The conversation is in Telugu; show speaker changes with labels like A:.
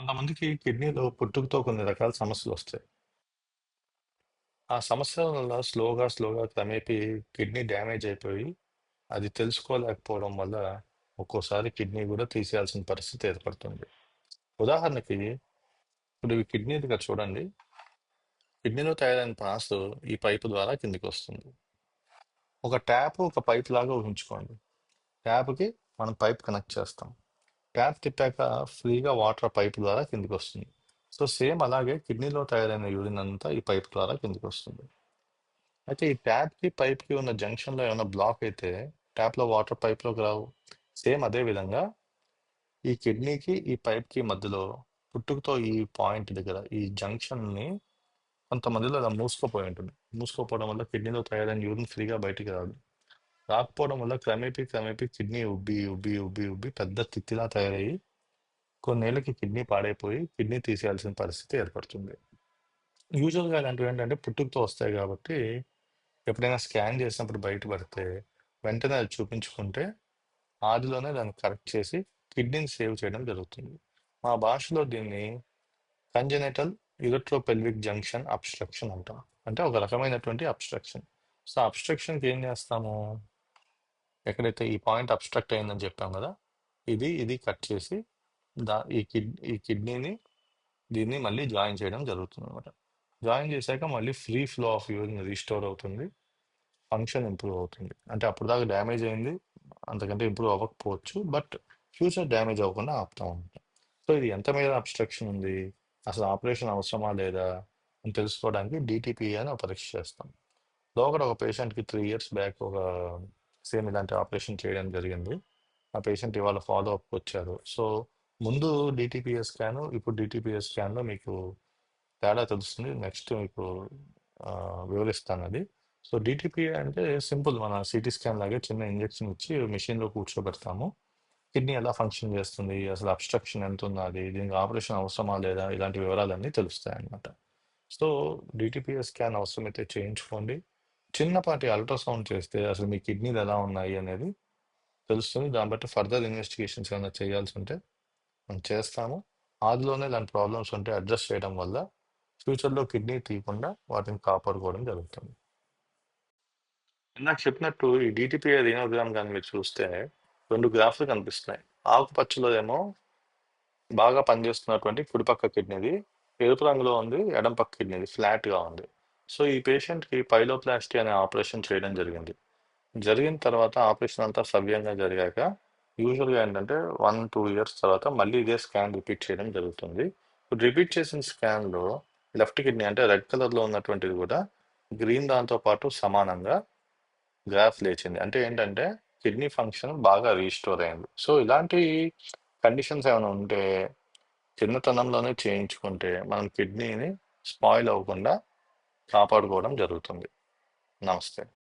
A: కొంతమందికి కిడ్నీలో పుట్టుకతో కొన్ని రకాల సమస్యలు వస్తాయి. ఆ సమస్యల వల్ల స్లోగా, స్లోగా క్రమేపీ కిడ్నీ డ్యామేజ్ అయిపోయి, అది తెలుసుకోలేకపోవడం వల్ల ఒక్కోసారి కిడ్నీ గూడా తీసేయాల్సిన పరిస్థితి ఏర్పడుతుంది. ఉదాహరణకి ఇప్పుడు ఇవి కిడ్నీ దగ్గర చూడండి. కిడ్నీలో తయారైన పాసు ఈ పైపు ద్వారా కిందికొస్తుంది. ఒక ట్యాప్, ఒక పైప్ లాగా ఊహించుకోండి. ట్యాప్‌కి మనం పైప్ కనెక్ట్ చేస్తాం. ట్యాప్ తిప్పాక ఫ్రీగా వాటర్ పైప్ ద్వారా కిందికొస్తుంది. సో, సేమ్ అలాగే కిడ్నీలో తయారైన యూరిన్ అంతా ఈ పైప్ ద్వారా కిందికి వస్తుంది అయితే ఈ ట్యాప్‌కి, పైప్‌కి ఉన్న జంక్షన్‌లో ఏమైనా బ్లాక్ అయితే ట్యాప్‌లో వాటర్ పైప్‌లోకి రావు. సేమ్ అదే విధంగా ఈ కిడ్నీకి, ఈ పైప్‌కి మధ్యలో పుట్టుకతో ఈ పాయింట్ దగ్గర ఈ జంక్షన్‌ని కొంతమందిలో అలా మూసుకోపోయి ఉంటుంది. మూసుకోపోవడం వల్ల కిడ్నీలో తయారైన యూరిన్ ఫ్రీగా బయటికి రాదు. రాకపోవడం వల్ల క్రమేపీ, క్రమేపీ కిడ్నీ ఉబ్బి, ఉబ్బి, ఉబ్బి, ఉబ్బి పెద్ద తిత్తిలా తయారయ్యి కొన్నేళ్ళకి కిడ్నీ పాడైపోయి కిడ్నీ తీసేయాల్సిన పరిస్థితి ఏర్పడుతుంది. యూజువల్‌గా ఇలాంటివి ఏంటంటే పుట్టుకతో వస్తాయి కాబట్టి ఎప్పుడైనా స్కాన్ చేసినప్పుడు బయటపడితే వెంటనే అది చూపించుకుంటే ఆదిలోనే దాన్ని కరెక్ట్ చేసి కిడ్నీని సేవ్ చేయడం జరుగుతుంది. మా భాషలో దీన్ని కంజనేటల్ యూరెట్రోపెల్విక్ జంక్షన్ అబ్స్ట్రక్షన్ అంటాం. అంటే ఒక రకమైనటువంటి అబ్స్ట్రక్షన్. సో, అబ్స్ట్రక్షన్‌కి ఏం చేస్తాము? ఎక్కడైతే ఈ పాయింట్ అబ్స్ట్రక్ట్ అయిందని చెప్పాం కదా! ఇది, ఇది కట్ చేసి దా ఈ కిడ్ ఈ కిడ్నీని దీన్ని మళ్ళీ జాయిన్ చేయడం జరుగుతుందనమాట. జాయిన్ చేశాక మళ్ళీ free flow of urine restore అవుతుంది. ఫంక్షన్ ఇంప్రూవ్ అవుతుంది. అంటే అప్పుడు దాకా డ్యామేజ్ అయింది. అంతకంటే ఇంప్రూవ్ అవ్వకపోవచ్చు. బట్ ఫ్యూచర్ డ్యామేజ్ అవ్వకుండా ఆపుతామనమాట. సో, ఇది ఎంత మీద అబ్స్ట్రక్షన్ ఉంది? అసలు ఆపరేషన్ అవసరమా లేదా? అని తెలుసుకోవడానికి డిటిపి అని పరీక్ష చేస్తాం. లోపల ఒక పేషెంట్‌కి త్రీ ఇయర్స్ బ్యాక్ ఒక సేమ్ ఇలాంటి ఆపరేషన్ చేయడం జరిగింది. ఆ పేషెంట్ ఇవాళ ఫాలో అప్‌కి వచ్చారు. సో, ముందు డిటిపిఎస్ స్కాను, ఇప్పుడు డిటిపిఎస్ స్కాన్‌లో మీకు తేడా తెలుస్తుంది. నెక్స్ట్ మీకు వివరిస్తాను వివరిస్తానది. సో, డీటీపీఏ అంటే సింపుల్ మన సీటీ స్కాన్ లాగే చిన్న ఇంజెక్షన్ ఇచ్చి మెషిన్‌లో కూర్చోబెడతాము. కిడ్నీ ఎలా ఫంక్షన్ చేస్తుంది? అసలు అబ్స్ట్రక్షన్ ఎంత ఉన్నది దీనికి ఆపరేషన్ అవసరమా లేదా? ఇలాంటి వివరాలన్నీ తెలుస్తాయన్నమాట. సో, డిటిపిఎస్ స్కాన్ అవసరమైతే చేయించుకోండి. చిన్నపాటి అల్ట్రాసౌండ్ చేస్తే అసలు మీ కిడ్నీలు ఎలా ఉన్నాయి అనేది తెలుస్తుంది. దాన్ని బట్టి ఫర్దర్ ఇన్వెస్టిగేషన్స్ ఏమైనా చేయాల్సి ఉంటే మనం చేస్తాము. ఆదిలోనే దాని ప్రాబ్లమ్స్ ఉంటే అడ్జస్ట్ చేయడం వల్ల ఫ్యూచర్‌లో కిడ్నీ తీయకుండా వాటిని కాపాడుకోవడం జరుగుతుంది. నాకు చెప్పినట్టు ఈ డీటీపీఏ రీనోగ్రామ్ కానీ మీరు చూస్తే రెండు గ్రాఫ్‌లు కనిపిస్తున్నాయి. ఆకుపచ్చలో ఏమో బాగా పనిచేస్తున్నటువంటి కుడిపక్క కిడ్నీది. ఎరుపు రంగులో ఉంది ఎడమ పక్క కిడ్నీది ఫ్లాట్‌గా ఉంది. సో, ఈ పేషెంట్‌కి పైలోప్లాస్టీ అనే ఆపరేషన్ చేయడం జరిగింది. జరిగిన తర్వాత ఆపరేషన్ అంతా సవ్యంగా జరిగాక యూజువల్‌గా ఏంటంటే 1, 2 ఇయర్స్ తర్వాత మళ్ళీ ఇదే స్కాన్ రిపీట్ చేయడం జరుగుతుంది. ఇప్పుడు రిపీట్ చేసిన స్కాన్‌లో లెఫ్ట్ కిడ్నీ అంటే రెడ్ కలర్‌లో ఉన్నటువంటిది కూడా గ్రీన్ దాంతో పాటు సమానంగా గ్రాఫ్ లేచింది. అంటే ఏంటంటే కిడ్నీ ఫంక్షన్ బాగా రీస్టోర్ అయింది. సో, ఇలాంటి కండిషన్స్ ఏమైనా ఉంటే చిన్నతనంలోనే చేయించుకుంటే మనం కిడ్నీని స్పాయిల్ అవ్వకుండా కాపాడుకోవడం జరుగుతుంది. నమస్తే.